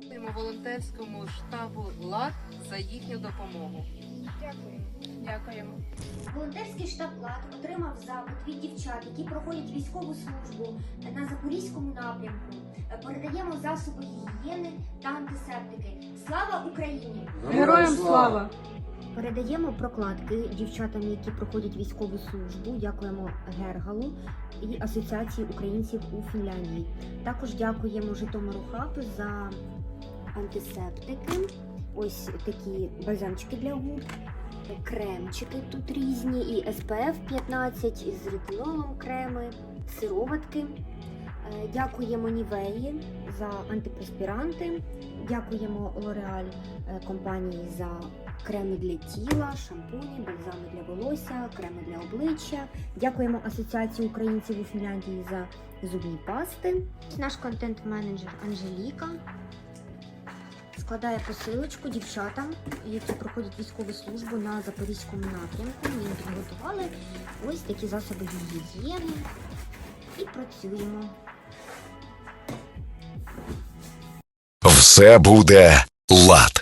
Дякуємо волонтерському штабу ЛАД за їхню допомогу. Дякую. Дякуємо. Волонтерський штаб ЛАД отримав запит від дівчат, які проходять військову службу на запорізькому напрямку. Передаємо засоби гігієни та антисептики. Слава Україні! Героям слава! Передаємо прокладки дівчатам, які проходять військову службу. Дякуємо Гергалу і Асоціації українців у Фінляндії. Також дякуємо Житомиру Хаб за антисептики. Ось такі бальзамчики для губ, кремчики тут різні, і SPF 15, і з ретинолом креми, сироватки. Е, Дякуємо Нівеї за антипреспіранти. Дякуємо L'Oreal е, компанії за креми для тіла, шампуні, бальзами для волосся, креми для обличчя. Дякуємо Асоціації українців у Фінляндії за зубні пасти. Наш контент-менеджер Анжеліка складає посилочку дівчатам, які проходять військову службу на запорізькому напрямку. Ми їм підготували ось такі засоби гігієни і працюємо. Все буде лад.